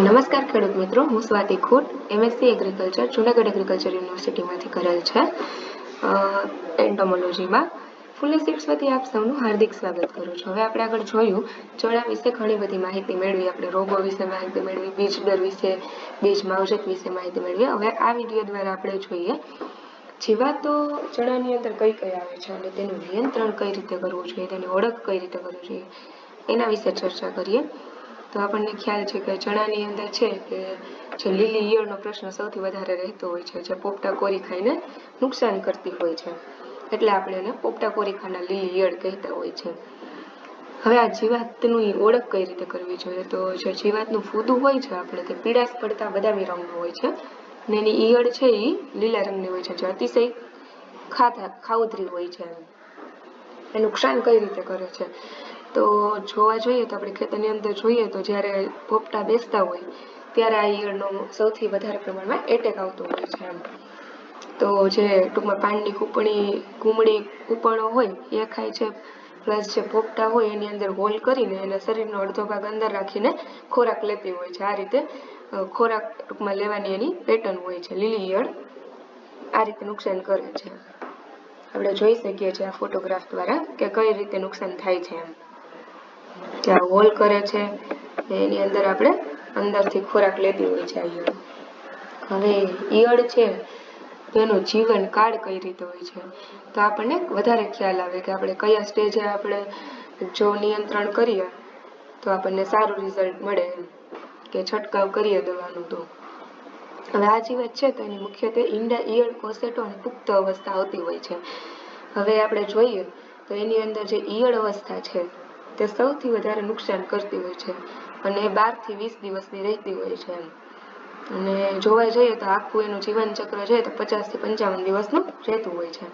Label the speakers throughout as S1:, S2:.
S1: નમસ્કાર ખેડૂત મિત્રો, હું Swati Khot MSc agriculture Junagadh agriculture યુનિવર્સિટીમાંથી કરેલ છે. એન્ટોમોલોજીમાં ફૂલે સીડ્સ વતી આપ સૌનું હાર્દિક સ્વાગત કરું છું. હવે આપણે આગળ જોયું ચણા વિશે ઘણી બધી માહિતી મેળવી, આપણે રોગો વિશે માહિતી મેળવી, બીજ દર વિશે, બીજ માવજત વિશે માહિતી મેળવી. હવે આ વીડિયો દ્વારા આપણે જોઈએ, જીવાતો ચણાની અંદર કઈ કઈ આવે છે અને તેનું નિયંત્રણ કઈ રીતે કરવું જોઈએ, તેની ઓળખ કઈ રીતે કરવી જોઈએ, એના વિશે ચર્ચા કરીએ. તો આપણને ખ્યાલ છે કે ચણાની અંદર છે કે જે લીલી ઈયળનો પ્રશ્ન સૌથી વધારે રહેતો હોય છે, જે પોપટા કોરી ખાઈને નુકસાન કરતી હોય છે. એટલે આપણે એને પોપટા કોરી ખાના લીલી ઈયળ કહેતા હોય છે. હવે આ જીવાતની ઓળખ કઈ રીતે કરવી જોઈએ? તો જે જીવાતનું ફૂદું હોય છે, આપણે તે પીળાશ પડતા બદામી રંગનું હોય છે. ને એની ઈયળ છે એ લીલા રંગની હોય છે, જે અતિશય ખાતા ખાઉધરી હોય છે. એ નુકસાન કઈ રીતે કરે છે? તો જોવા જોઈએ તો આપણે ખેતરની અંદર જોઈએ તો જ્યારે પોપટા બેસતા હોય ત્યારે આ ઈયળનો સૌથી વધારે પ્રમાણમાં એટેક આવતો હોય છે એમ તો જે ટૂંકમાં પાનની કૂપણી કુમળી કૂપણો હોય, એ ખાય છે, પ્લસ જે પોપટા હોય એની અંદર હોલ કરીને એને શરીરનો અડધો ભાગ અંદર રાખીને ખોરાક લેતી હોય છે. આ રીતે ખોરાક ટૂંકમાં લેવાની એની પેટર્ન હોય છે. લીલી ઈયળ આ રીતે નુકસાન કરે છે. આપણે જોઈ શકીએ છીએ આ ફોટોગ્રાફ દ્વારા કે કઈ રીતે નુકસાન થાય છે એમ. ત્યાં હોલ કરે છે, એની અંદર આપણે અંદરથી ખોરાક લેતી હોય છે ઈયળ. હવે ઈયળ છે એનું જીવન કાળ કઈ રીતે હોય છે? તો આપણને વધારે ખ્યાલ આવે કે આપણે કયા સ્ટેજે આપણે જો નિયંત્રણ કરીએ, તો આપણને સારું રિઝલ્ટ મળે કે છંટકાવ કરીએ દવાનું તો. હવે આ જીવત છે, તો એની મુખ્યત્વે ઈંડા, ઈયળ, કોસેટો અને પુખ્ત અવસ્થા આવતી હોય છે. હવે આપણે જોઈએ, તો એની અંદર જે ઈયળ અવસ્થા છે તે સૌથી વધારે નુકસાન કરતી હોય છે અને બારથી વીસ દિવસની રહેતી હોય છે અને જોવા જઈએ તો આખું એનું જીવન ચક્ર છે તો પચાસથી પંચાવન દિવસનું રહેતું હોય છે.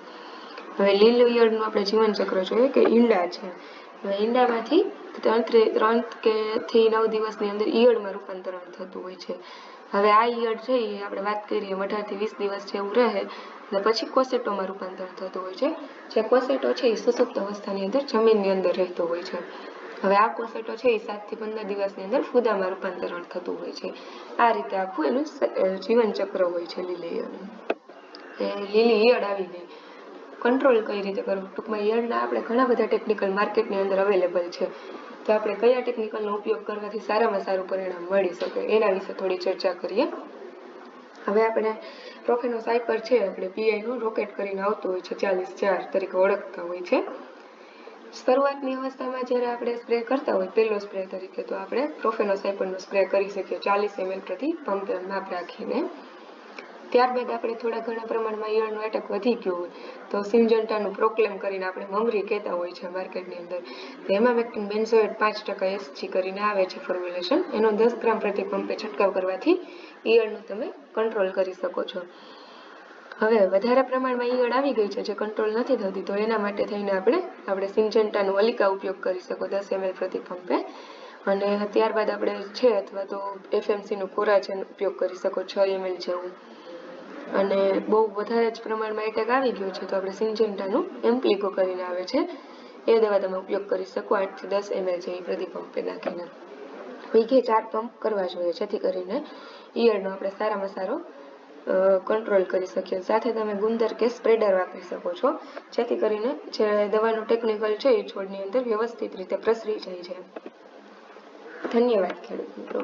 S1: હવે લીલ ઈયળનું આપણે જીવન ચક્ર જોઈએ કે ઈંડા છે. હવે ઈંડામાંથી ત્રણ કે થી નવ દિવસની અંદર ઈયળમાં રૂપાંતરણ થતું હોય છે. હવે આ ઈયળ છે એ આપણે વાત કરીએ અઢારથી વીસ દિવસ જેવું રહે અને પછી કોસેટોમાં રૂપાંતર થતું હોય છે. જે કોસેટો છે એ સુસુપ્ત અવસ્થાની અંદર જમીનની અંદર રહેતો હોય છે. હવે આ કોસેટો છે એ સાતથી પંદર દિવસની અંદર ફૂદામાં રૂપાંતરણ થતું હોય છે. આ રીતે આખું એનું જીવન ચક્ર હોય છે લીલી ઈયળનું. લીલી ઈયળ આવી કંટ્રોલ કઈ રીતે કરવું? ટૂંકમાં ઈયળના આપણે ઘણા બધા ટેકનિકલ માર્કેટની અંદર અવેલેબલ છે. તો આપણે કયા ટેકનિકલનો ઉપયોગ કરવાથી સારામાં સારું પરિણામ મળી શકે? એના વિશે થોડી ચર્ચા કરીએ. હવે આપણે પ્રોફેનો સાયપર છે આપણે પીઆઈનું રોકેટ કરીને આવતું હોય છે, ચાલીસ ચાર તરીકે ઓળખતા હોય છે. શરૂઆતની અવસ્થામાં જ્યારે આપણે સ્પ્રે કરતા હોય, પહેલો સ્પ્રે તરીકે, તો આપણે પ્રોફેનો સાયપરનો સ્પ્રે કરી શકીએ, ચાલીસ એમએલ પ્રતિ પંપ માપ રાખીને. ત્યારબાદ આપણે થોડા ઘણા પ્રમાણમાં ઈયળનો એટેક વધી ગયો હોય, તો સિમજન્ટાનું પ્રોક્લેમ કરીને આપણે મમરી કહેતા હોય છે માર્કેટની અંદર. એમાં વેક્ટિન બેન્ઝોએટ પાંચ ટકા એસજી કરીને આવે છે ફોર્મ્યુલેશન એનો દસ ગ્રામ પ્રતિ પંપે છંટકાવ કરવાથી ઈયળનું તમે કંટ્રોલ કરી શકો છો. હવે વધારે પ્રમાણમાં ઈયળ આવી ગઈ છે, જે કંટ્રોલ નથી થતી, તો એના માટે થઈને આપણે આપણે સિન્જેન્ટાનું અલિકા ઉપયોગ કરી શકો, દસ એમએલ પ્રતિ પંપે. અને ત્યારબાદ આપણે છે અથવા તો એફએમસીનો કોરાજન ઉપયોગ કરી શકો, છ એમએલ જેવું. અને બહુ વધારે જ પ્રમાણમાં એટેક આવી ગયો છે, તો આપણે સિન્જેન્ટાનું એમ્પ્લિકો કરીને આવે છે. એ દવા તમે ઉપયોગ કરી શકો, આઠથી દસ એમએલ જેવી પ્રતિ પંપે નાખીને. વીઘે ચાર પંપ કરવા જોઈએ, જેથી કરીને ઈયળનો આપણે સારામાં સારો કંટ્રોલ કરી શકીએ. સાથે તમે ગુંદર કે સ્પ્રેડર વાપરી શકો છો. જેથી કરીને જે દવાનું ટેકનિકલ છે એ છોડની અંદર વ્યવસ્થિત રીતે પ્રસરી જાય છે. ધન્યવાદ ખેડૂત મિત્રો.